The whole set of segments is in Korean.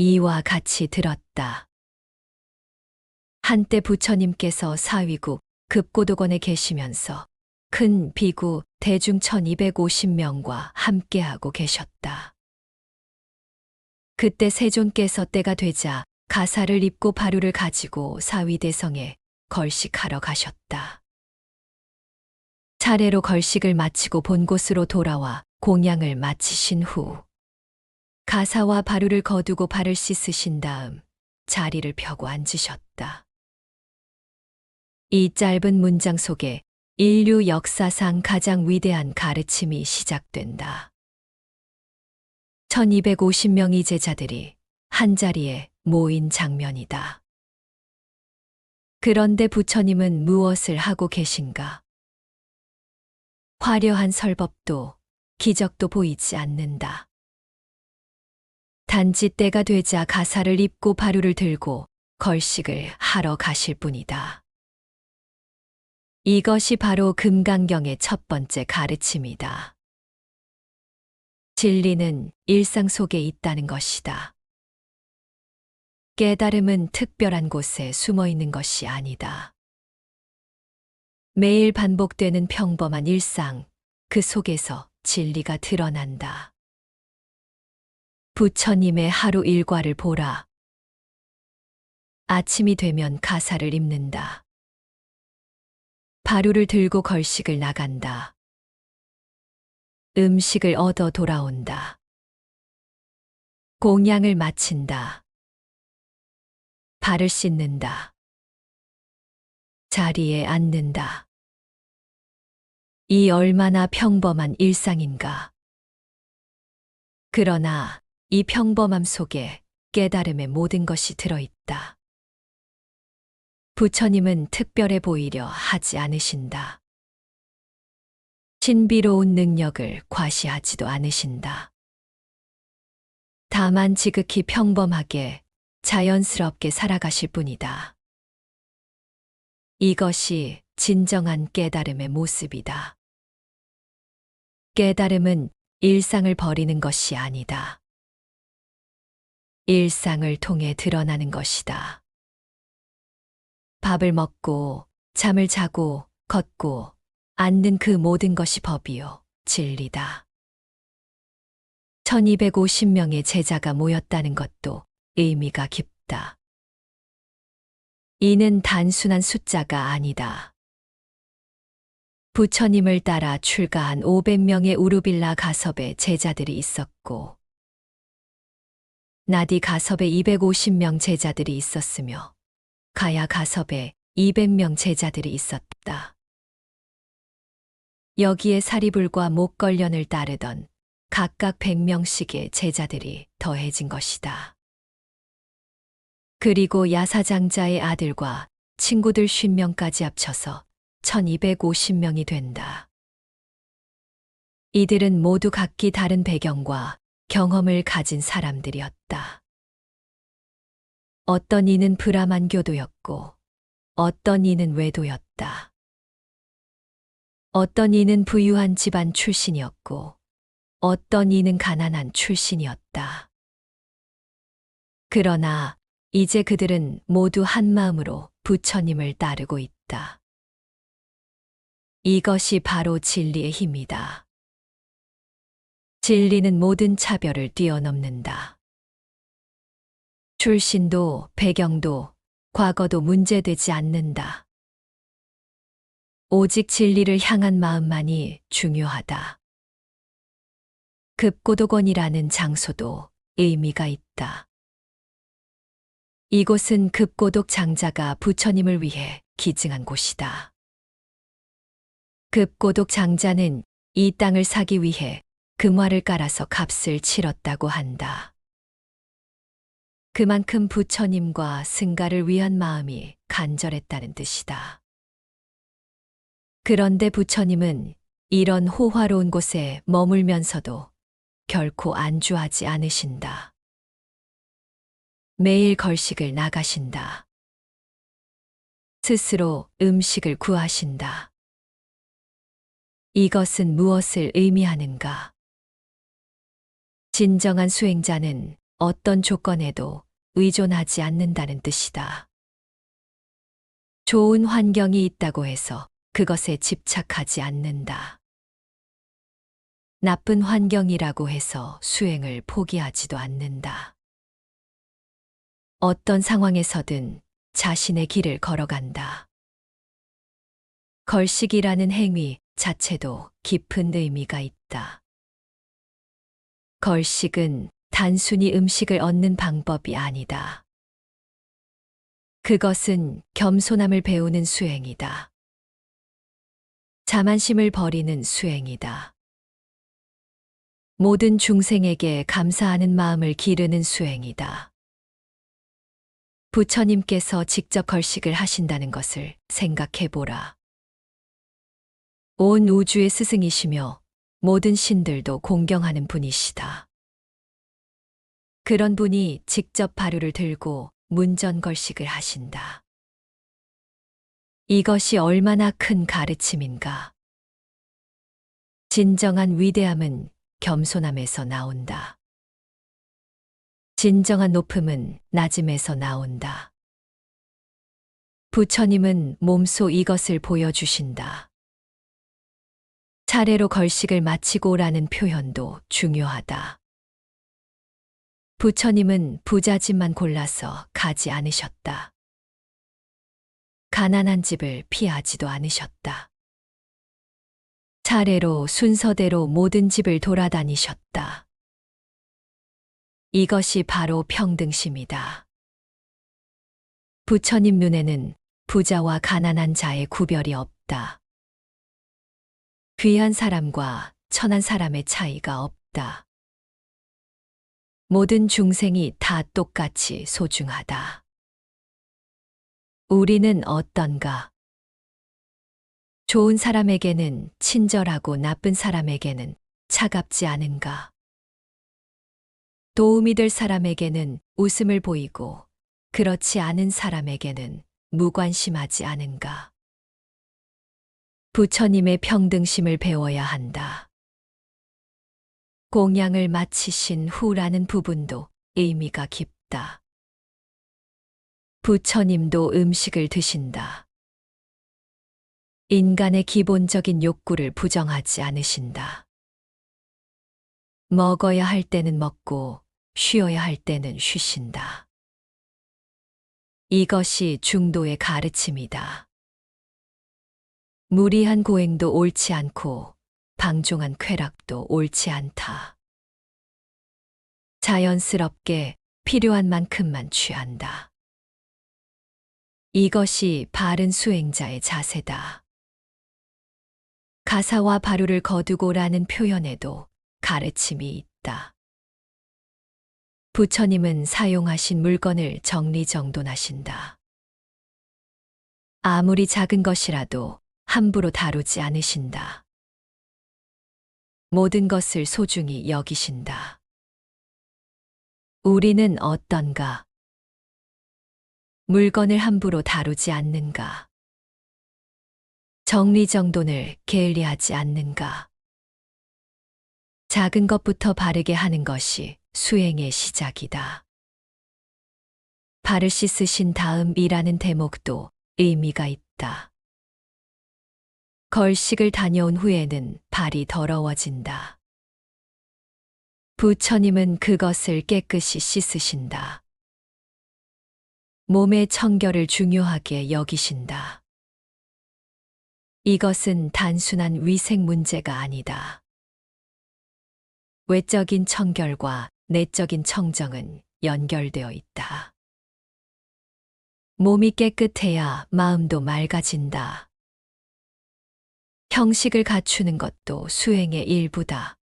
이와 같이 들었다. 한때 부처님께서 사위국 급고도건에 계시면서 큰 비구 대중 1250명과 함께하고 계셨다. 그때 세존께서 때가 되자 가사를 입고 바루를 가지고 사위대성에 걸식하러 가셨다. 차례로 걸식을 마치고 본 곳으로 돌아와 공양을 마치신 후 가사와 바루를 거두고 발을 씻으신 다음 자리를 펴고 앉으셨다. 이 짧은 문장 속에 인류 역사상 가장 위대한 가르침이 시작된다. 1250명의 제자들이 한자리에 모인 장면이다. 그런데 부처님은 무엇을 하고 계신가? 화려한 설법도 기적도 보이지 않는다. 단지 때가 되자 가사를 입고 바루를 들고 걸식을 하러 가실 뿐이다. 이것이 바로 금강경의 첫 번째 가르침이다. 진리는 일상 속에 있다는 것이다. 깨달음은 특별한 곳에 숨어 있는 것이 아니다. 매일 반복되는 평범한 일상, 그 속에서 진리가 드러난다. 부처님의 하루 일과를 보라. 아침이 되면 가사를 입는다. 바루를 들고 걸식을 나간다. 음식을 얻어 돌아온다. 공양을 마친다. 발을 씻는다. 자리에 앉는다. 이 얼마나 평범한 일상인가. 그러나 이 평범함 속에 깨달음의 모든 것이 들어있다. 부처님은 특별해 보이려 하지 않으신다. 신비로운 능력을 과시하지도 않으신다. 다만 지극히 평범하게 자연스럽게 살아가실 뿐이다. 이것이 진정한 깨달음의 모습이다. 깨달음은 일상을 버리는 것이 아니다. 일상을 통해 드러나는 것이다. 밥을 먹고, 잠을 자고, 걷고, 앉는 그 모든 것이 법이요, 진리다. 1250명의 제자가 모였다는 것도 의미가 깊다. 이는 단순한 숫자가 아니다. 부처님을 따라 출가한 500명의 우르빌라 가섭의 제자들이 있었고, 나디 가섭의 250명 제자들이 있었으며, 가야 가섭에 200명 제자들이 있었다. 여기에 사리불과 목걸련을 따르던 각각 100명씩의 제자들이 더해진 것이다. 그리고 야사장자의 아들과 친구들 50명까지 합쳐서 1250명이 된다. 이들은 모두 각기 다른 배경과 경험을 가진 사람들이었다. 어떤 이는 브라만교도였고, 어떤 이는 외도였다. 어떤 이는 부유한 집안 출신이었고, 어떤 이는 가난한 출신이었다. 그러나 이제 그들은 모두 한 마음으로 부처님을 따르고 있다. 이것이 바로 진리의 힘이다. 진리는 모든 차별을 뛰어넘는다. 출신도 배경도 과거도 문제되지 않는다. 오직 진리를 향한 마음만이 중요하다. 급고도건이라는 장소도 의미가 있다. 이곳은 급고독 장자가 부처님을 위해 기증한 곳이다. 급고독 장자는 이 땅을 사기 위해 금화를 깔아서 값을 치렀다고 한다. 그만큼 부처님과 승가를 위한 마음이 간절했다는 뜻이다. 그런데 부처님은 이런 호화로운 곳에 머물면서도 결코 안주하지 않으신다. 매일 걸식을 나가신다. 스스로 음식을 구하신다. 이것은 무엇을 의미하는가? 진정한 수행자는 어떤 조건에도 의존하지 않는다는 뜻이다. 좋은 환경이 있다고 해서 그것에 집착하지 않는다. 나쁜 환경이라고 해서 수행을 포기하지도 않는다. 어떤 상황에서든 자신의 길을 걸어간다. 걸식이라는 행위 자체도 깊은 의미가 있다. 걸식은 단순히 음식을 얻는 방법이 아니다. 그것은 겸손함을 배우는 수행이다. 자만심을 버리는 수행이다. 모든 중생에게 감사하는 마음을 기르는 수행이다. 부처님께서 직접 걸식을 하신다는 것을 생각해 보라. 온 우주의 스승이시며 모든 신들도 공경하는 분이시다. 그런 분이 직접 바루를 들고 문전걸식을 하신다. 이것이 얼마나 큰 가르침인가. 진정한 위대함은 겸손함에서 나온다. 진정한 높음은 낮음에서 나온다. 부처님은 몸소 이것을 보여주신다. 차례로 걸식을 마치고 오라는 표현도 중요하다. 부처님은 부잣집만 골라서 가지 않으셨다. 가난한 집을 피하지도 않으셨다. 차례로 순서대로 모든 집을 돌아다니셨다. 이것이 바로 평등심이다. 부처님 눈에는 부자와 가난한 자의 구별이 없다. 귀한 사람과 천한 사람의 차이가 없다. 모든 중생이 다 똑같이 소중하다. 우리는 어떤가? 좋은 사람에게는 친절하고 나쁜 사람에게는 차갑지 않은가? 도움이 될 사람에게는 웃음을 보이고 그렇지 않은 사람에게는 무관심하지 않은가? 부처님의 평등심을 배워야 한다. 공양을 마치신 후라는 부분도 의미가 깊다. 부처님도 음식을 드신다. 인간의 기본적인 욕구를 부정하지 않으신다. 먹어야 할 때는 먹고 쉬어야 할 때는 쉬신다. 이것이 중도의 가르침이다. 무리한 고행도 옳지 않고 방종한 쾌락도 옳지 않다. 자연스럽게 필요한 만큼만 취한다. 이것이 바른 수행자의 자세다. 가사와 바루를 거두고라는 표현에도 가르침이 있다. 부처님은 사용하신 물건을 정리정돈하신다. 아무리 작은 것이라도 함부로 다루지 않으신다. 모든 것을 소중히 여기신다. 우리는 어떤가? 물건을 함부로 다루지 않는가? 정리정돈을 게을리하지 않는가? 작은 것부터 바르게 하는 것이 수행의 시작이다. 발을 씻으신 다음이라는 대목도 의미가 있다. 걸식을 다녀온 후에는 발이 더러워진다. 부처님은 그것을 깨끗이 씻으신다. 몸의 청결을 중요하게 여기신다. 이것은 단순한 위생 문제가 아니다. 외적인 청결과 내적인 청정은 연결되어 있다. 몸이 깨끗해야 마음도 맑아진다. 형식을 갖추는 것도 수행의 일부다.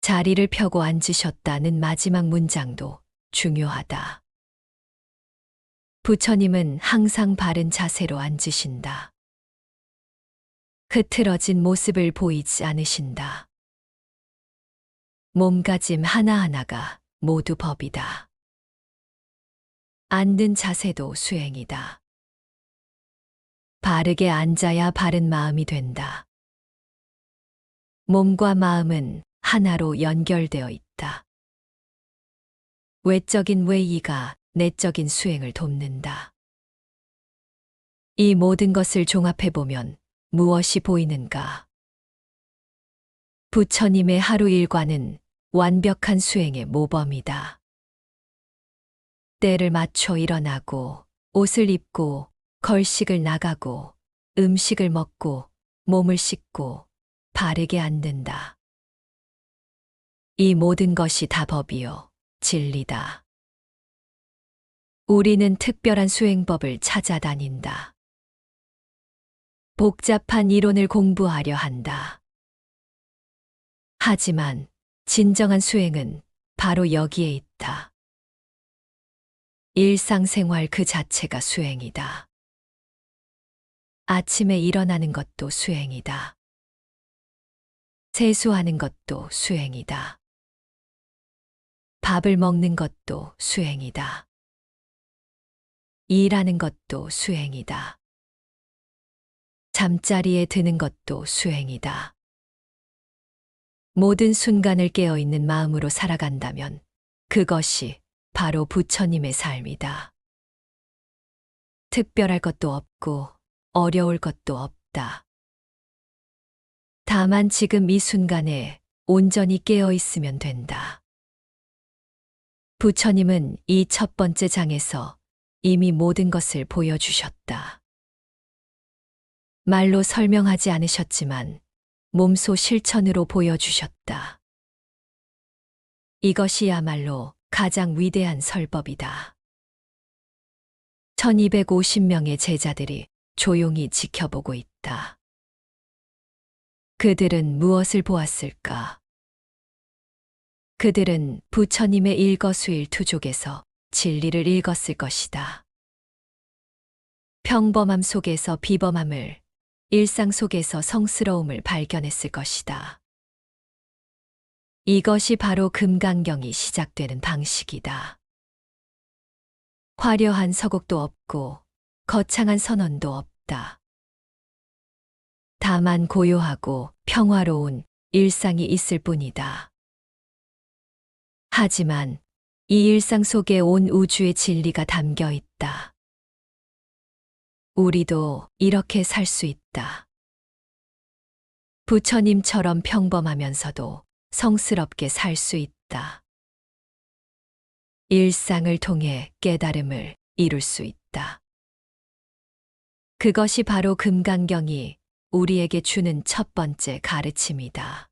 자리를 펴고 앉으셨다는 마지막 문장도 중요하다. 부처님은 항상 바른 자세로 앉으신다. 흐트러진 모습을 보이지 않으신다. 몸가짐 하나하나가 모두 법이다. 앉는 자세도 수행이다. 바르게 앉아야 바른 마음이 된다. 몸과 마음은 하나로 연결되어 있다. 외적인 외의가 내적인 수행을 돕는다. 이 모든 것을 종합해보면 무엇이 보이는가? 부처님의 하루 일과는 완벽한 수행의 모범이다. 때를 맞춰 일어나고, 옷을 입고, 걸식을 나가고, 음식을 먹고, 몸을 씻고, 바르게 앉는다. 이 모든 것이 다 법이요, 진리다. 우리는 특별한 수행법을 찾아다닌다. 복잡한 이론을 공부하려 한다. 하지만 진정한 수행은 바로 여기에 있다. 일상생활 그 자체가 수행이다. 아침에 일어나는 것도 수행이다. 세수하는 것도 수행이다. 밥을 먹는 것도 수행이다. 일하는 것도 수행이다. 잠자리에 드는 것도 수행이다. 모든 순간을 깨어있는 마음으로 살아간다면 그것이 바로 부처님의 삶이다. 특별할 것도 없고 어려울 것도 없다. 다만 지금 이 순간에 온전히 깨어 있으면 된다. 부처님은 이 첫 번째 장에서 이미 모든 것을 보여주셨다. 말로 설명하지 않으셨지만 몸소 실천으로 보여주셨다. 이것이야말로 가장 위대한 설법이다. 1250명의 제자들이 조용히 지켜보고 있다. 그들은 무엇을 보았을까? 그들은 부처님의 일거수일투족에서 진리를 읽었을 것이다. 평범함 속에서 비범함을, 일상 속에서 성스러움을 발견했을 것이다. 이것이 바로 금강경이 시작되는 방식이다. 화려한 서곡도 없고 거창한 선언도 없 다. 다만 고요하고 평화로운 일상이 있을 뿐이다. 하지만 이 일상 속에 온 우주의 진리가 담겨 있다. 우리도 이렇게 살 수 있다. 부처님처럼 평범하면서도 성스럽게 살 수 있다. 일상을 통해 깨달음을 이룰 수 있다. 그것이 바로 금강경이 우리에게 주는 첫 번째 가르침이다.